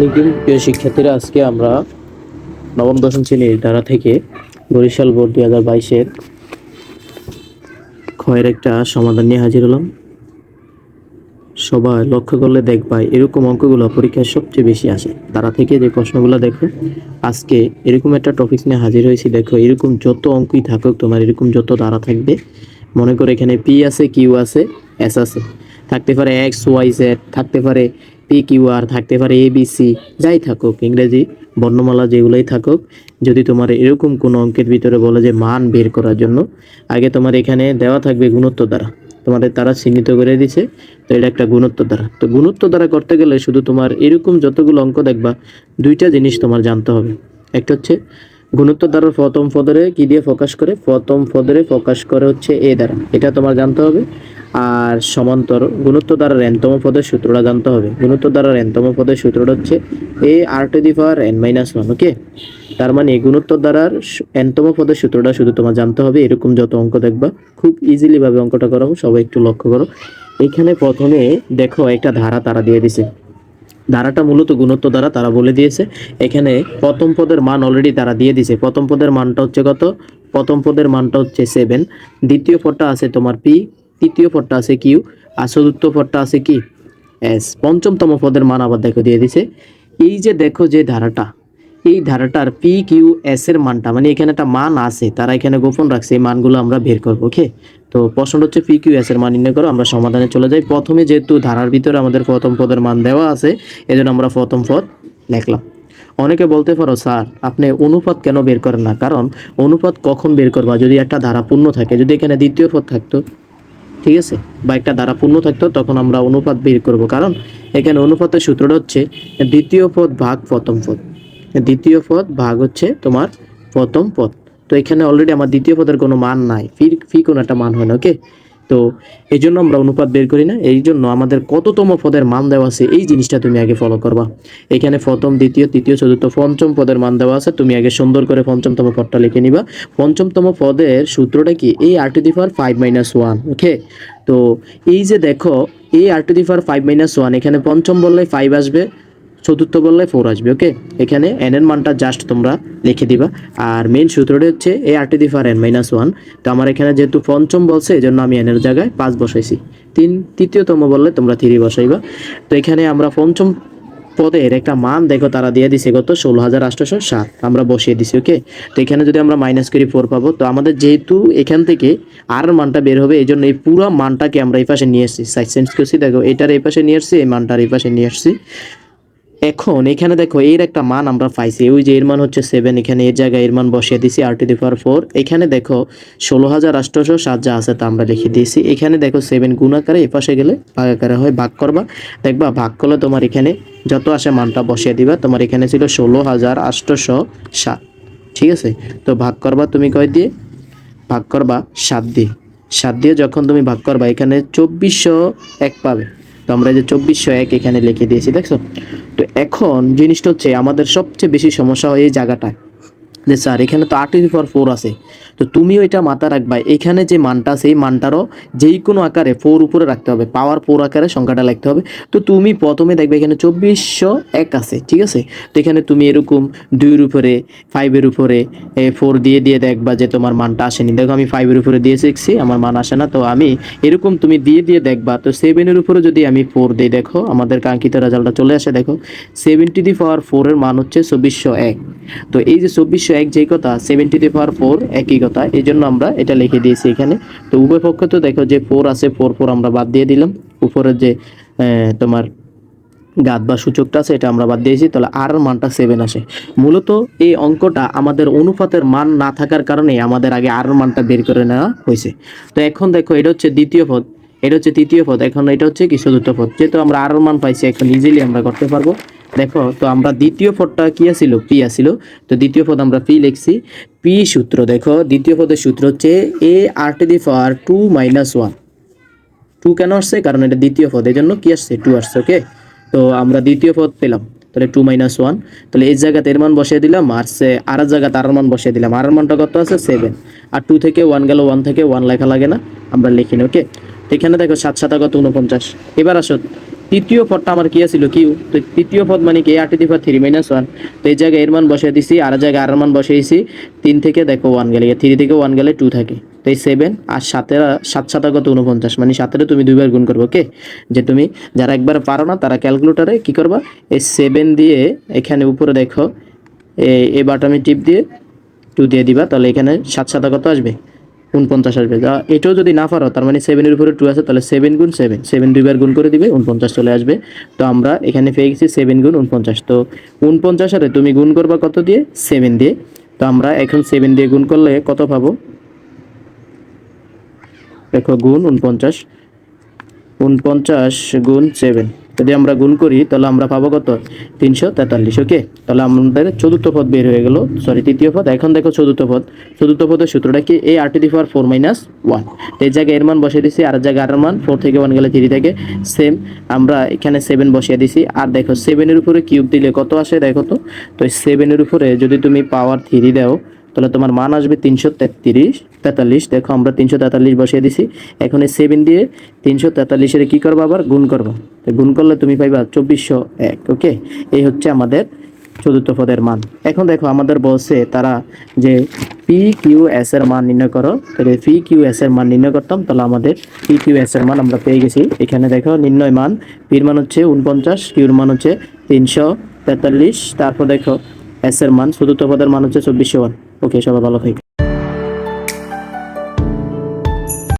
আলাইকুম প্রিয় শিক্ষার্থীরা, আজকে আমরা নবম, দশম শ্রেণির ধারা থেকে বরিশাল বোর্ড দুই হাজার বাইশের ক্ষয়ের একটা সমাধান নিয়ে হাজির হলাম। সবাই লক্ষ্য করলে দেখবা, এরকম অঙ্কগুলো পরীক্ষায় সবচেয়ে বেশি আসে। তারা থেকে যে প্রশ্নগুলো দেখো, আজকে এরকম একটা টপিক নিয়ে হাজির হয়েছি। দেখো, এরকম যত অঙ্কই থাকুক তোমার, এরকম যত ধারা থাকবে, মনে করো এখানে পি আছে কিউ আছে এস আছে। থাকতে পারে এক্স ওয়াই জেড থাকতে পারে পি, কিউ, আর থাকতে পারে এ বি সি যাই থাকুক, ইংরেজি বর্ণমালা যেগুলোই থাকুক, যদি তোমার এরকম কোনো অঙ্কের ভিতরে বলে যে মান বের করার জন্য, আগে তোমার এখানে দেওয়া থাকবে গুণত্ব দ্বারা। তোমাদের তারা চিহ্নিত করে দিছে তো এটা একটা গুণত্ব দ্বারা। তো গুণত্ব দ্বারা করতে গেলে শুধু তোমার এরকম যতগুলো অঙ্ক দেখবা, দুইটা জিনিস তোমার জানতে হবে। একটা হচ্ছে গুণত্ব দ্বারা প্রথম পদরে কি দিয়ে প্রকাশ করে? প্রথম পদরে প্রকাশ করে হচ্ছে এ দ্বারা। এটা তোমার জানতে হবে। আর সমান্তর গুণত্ব দ্বারা এনতম পদের সূত্রটা জানতে হবে। গুণত্ব দ্বারা এনতম পদের সূত্রটা হচ্ছে A R to the power N minus one okay তার মানে গুণোত্তর দ্বারার এনতম পদের সূত্রটা শুধু তোমার জানতে হবে, এরকম যত অঙ্ক দেখবা, খুব ইজিলি ভাবে অঙ্কটা করাবো সবাই একটু লক্ষ্য করো। এখানে প্রথমে দেখো একটা ধারা তারা দিয়ে দিছে। ধারাটা মূলত গুণত্ব দ্বারা তারা বলে দিয়েছে। এখানে প্রথম পদের মান অলরেডি তারা দিয়ে দিয়েছে প্রথম পদের মানটা হচ্ছে কত? প্রথম পদের মানটা হচ্ছে সেভেন দ্বিতীয় পদটা আছে তোমার পি তৃতীয় পদটা আছে কিউ, আর চতুর্থ পদটা আছে কি? এস। পঞ্চমতম পদের মান আবার দেখো দিয়ে দিছে। এই যে দেখো যে ধারাটা, এই ধারাটার পি কিউ এস এর মানটা মানে এখানে একটা মান আছে, তারা এখানে গোপন রাখছে, এই মানগুলো আমরা বের করব, ওকে? তো প্রশ্নটা হচ্ছে পি কিউ এস এর মান নির্ণয় করো, আমরা সমাধানে চলে যাই। প্রথমে যেহেতু ধারার ভিতরে আমাদের প্রথম পদের মান দেওয়া আছে, এজন্য আমরা প্রথম পদ লিখলাম অনেকে বলতে পারো, স্যার, আপনি অনুপাত কেন বের করেন না? কারণ অনুপাত কখন বের করবা? যদি একটা ধারা পূর্ণ থাকে, যদি এখানে দ্বিতীয় পদ থাকতো ঠিক আছে? বা একটা দ্বারা পূর্ণ থাকতো, তখন আমরা অনুপাত বের করব। কারণ এখানে অনুপাতের সূত্রটা হচ্ছে দ্বিতীয় পদ ভাগ প্রথম পদ। দ্বিতীয় পদ ভাগ হচ্ছে তোমার প্রথম পদ। তো এখানে অলরেডি আমার দ্বিতীয় পদের কোনো মান নাই। ফি ফি কোনো একটা মান হয় না ওকে তো এই জন্য আমরা অনুপাত বের করি না। এই জন্য আমাদের কততম পদের মান দেওয়া আছে, এই জিনিসটা তুমি আগে ফলো করবা। এখানে প্রথম, দ্বিতীয়, তৃতীয়, চতুর্থ, পঞ্চম পদের মান দেওয়া আছে, তুমি আগে সুন্দর করে পঞ্চমতম পদটা লিখে নিবা। পঞ্চমতম পদের সূত্রটা কি? এই R to the power five minus one okay তো এই যে দেখো এই R to the power five minus one এখানে পঞ্চম বললে ফাইভ আসবে চতুর্থ বললে ফোর আসবে ওকে এখানে এন এর মানটা জাস্ট তোমরা লিখে দিবা। আর মেইন সূত্রটা হচ্ছে A R to the power N minus one তো আমার এখানে যেহেতু পঞ্চম বলছে এই জন্য আমি এন এর জায়গায় পাঁচ বসাইছি। তিন, তৃতীয়তম বললে তোমরা থ্রি বসাইবা। তো এখানে আমরা পঞ্চম পদের একটা মান দেখো, তারা দিয়ে দিছে কত? ষোলো হাজার আটশোশো সাত। আমরা বসিয়ে দিছি ওকে তো এখানে যদি আমরা মাইনাস করি ফোর পাবো, তো আমাদের যেহেতু এখান থেকে আর মানটা বের হবে এই জন্য এই পুরো মানটাকে আমরা এই পাশে নিয়ে এসেছি সাইড সেন্স করছি, দেখো, এটার এই পাশে নিয়ে এসেছি এই মানটার এই পাশে নিয়ে এসেছি এখন এখানে দেখো, এর একটা মান আমরা পাইছি। ওই যে এর মান হচ্ছে সেভেন এখানে এর জায়গায় এর মান বসিয়ে দিছি আর টু দি ফোর এখানে দেখো ষোলো হাজার আটশোশো সাত যা আছে তা আমরা লিখে দিয়েছি। এখানে দেখো সেভেন গুণ আকারে এপাশে গেলে ভাগ আকারে হয়, ভাগ করবা। দেখবা, ভাগ করলে তোমার এখানে যত আসে মানটা বসিয়ে দিবা, তোমার এখানে ছিল ষোলো হাজার আটশোশো সাত। ঠিক আছে? তো ভাগ করবা তুমি কয় দিয়ে? ভাগ করবা সাত দিয়ে। সাত দিয়ে যখন তুমি ভাগ করবা, এখানে চব্বিশশো এক পাবে। তো আমরা যে চব্বিশশো এক এখানে লিখে দিয়েছি, দেখছ? এখন জিনিসটা হচ্ছে আমাদের সবচেয়ে বেশি সমস্যা হয় এই জায়গাটায়। যে স্যার, এখানে তো আট ফর ফোর আছে। তো তুমিও এটা মাথা রাখবা, এখানে যে মানটা এই মানটারও যেই কোনো আকারে ফোর উপরে রাখতে হবে, পাওয়ার ফোর আকারে সংখ্যাটা লিখতে হবে। তো তুমি প্রথমে দেখবে এখানে চব্বিশশো এক আছে, ঠিক আছে? তো এখানে তুমি এরকম দুইয়ের উপরে ফাইভের উপরে ফোর দিয়ে দিয়ে দেখবা যে তোমার মানটা আসেনি। দেখো আমি ফাইভের উপরে দিয়ে শিখছি আমার মান আসে না, তো আমি এরকম তুমি দিয়ে দিয়ে দেখবা। তো সেভেনের উপরে যদি আমি ফোর দিই, দেখো, আমাদের কাঙ্ক্ষিত রেজাল্টটা চলে আসে, দেখো। সেভেন্টি দি পাওয়ার ফোরের মান হচ্ছে চব্বিশশো এক। তো এই যে চব্বিশশো এক যেই কথা সেভেন্টি দি পাওয়ার ফোর একই কথা এই জন্য আমরা এটা লিখে দিয়েছি এখানে। তো উভয় পক্ষ তো দেখো যে ফোর আছে ফোর ফোর আমরা বাদ দিয়ে দিলাম। উপরের যে তোমার গাত বা সূচকটা আছে, এটা আমরা বাদ দিয়েছি। তাহলে আর মানটা সেভেন আসে। মূলত এই অঙ্কটা আমাদের অনুপাতের মান না থাকার কারণে আমাদের আগে আর মানটা বের করে নেওয়া হয়েছে। তো এখন দেখো, এটা হচ্ছে দ্বিতীয় পদ। এটা হচ্ছে তৃতীয় পদ। এখন এটা হচ্ছে কি চতুর্থ পদ। যেহেতু আমরা আর মান পাইছি, এখন ইজিলি আমরা করতে পারব। দেখো, তো আমরা দ্বিতীয় পদটা কি আছিল? পি আছিল। তো দ্বিতীয় পদ আমরা পি লিখছি। পি সূত্র, দেখো, দ্বিতীয় পদের সূত্র হচ্ছে A R to the power two minus one. Two কেন আসছে? কারণ এটা দ্বিতীয় পদ এই জন্য কি আসছে? টু আসছে, ওকে? তো আমরা দ্বিতীয় পদ পেলাম। তাহলে টু মাইনাস ওয়ান। তাহলে এই জায়গাতে এর মান বসিয়ে দিলাম, আর সে আর জায়গাতে আর মান বসিয়ে দিলাম। আর মানটা কত আছে? সেভেন। আর টু থেকে ওয়ান গেল, ওয়ান থেকে ওয়ান লেখা লাগে না। আমরা লিখি না, ওকে? এখানে দেখো, সাত সাতা কত উনপঞ্চাশ এবার আসো তৃতীয় পদটা আমার কি আছিল কিউ তো তৃতীয় পদ মানে কি? R to the three minus one তো এই জায়গায় এর মান বসিয়ে দিছি, আর জায়গায় আর মান বসিয়েছি তিন থেকে দেখো ওয়ান গেলে থ্রি থেকে ওয়ান গেলে টু থাকে। তো এই সেভেন আর সাথে সাত সাত কত উনপঞ্চাশ মানে সাতের তুমি দুইবার গুণ করব, ওকে? যে তুমি যারা একবার পারো না, তারা ক্যালকুলেটারে কি করবা? এই সেভেন দিয়ে এখানে উপরে দেখো, এই বাটামি টিপ দিয়ে টু দিয়ে দিবা, তাহলে এখানে সাত সাতা কত আসবে? উনপঞ্চাশ আসবে। যা এটাও যদি না পারো, তার মানে সেভেনের উপরে টু আছে, তাহলে সেভেন গুণ সেভেন সেভেন দুইবার গুণ করে দিবে, উনপঞ্চাশ চলে আসবে। তো আমরা এখানে পেয়ে গেছি সেভেন গুণ উনপঞ্চাশ। তো উনপঞ্চাশ আরে তুমি গুণ করবা কত দিয়ে? সেভেন দিয়ে। তো আমরা এখন সেভেন দিয়ে গুণ করলে কত পাবো? দেখো, গুণ উনপঞ্চাশ। উনপঞ্চাশ গুণ সেভেন যদি আমরা গুণ করি, তাহলে আমরা পাবো কত? তিনশো তেতাল্লিশ, ওকে? তাহলে আমাদের চতুর্থ পদ বের হয়ে গেল সরি তৃতীয় পদ। এখন দেখো চতুর্থ পদ। চতুর্থ পদের সূত্রটা কি? এই R to the power four minus one এই জায়গায় এর মান বসিয়ে দিছি, আর জায়গায় আর মান ফোর থেকে ওয়ান গেলে থ্রি থেকে। সেম আমরা এখানে সেভেন বসিয়ে দিছি। আর দেখো সেভেনের উপরে কিউব দিলে কত আসে, দেখো তো? তো সেভেনের উপরে যদি তুমি পাওয়ার থ্রি দাও তাহলে তোমার মান আসবে তিনশো তেত্রিশ, তেতাল্লিশ। দেখো আমরা তিনশো তেতাল্লিশ বসিয়ে দিছি। এখন এই সেভেন দিয়ে তিনশো তেতাল্লিশের কী করব আবার? গুণ করব। তো গুণ করলে তুমি পাইবা চব্বিশশো এক ওকে এই হচ্ছে আমাদের চতুর্থ পদের মান। এখন দেখো আমাদের বলছে তারা যে পি কিউ এস এর মান নির্ণয় করো। তাহলে পি কিউ এস এর মান নির্ণয় করতাম, তাহলে আমাদের পি কিউ এস এর মান আমরা পেয়ে গেছি। এখানে দেখো নির্ণয় মান পির মান হচ্ছে উনপঞ্চাশ কিউর মান হচ্ছে তিনশো তেতাল্লিশ। তারপর দেখো এস এর মান, চতুর্থ পদের মান হচ্ছে চব্বিশশো ওয়ান। ওকে সবাই ভালো থাকে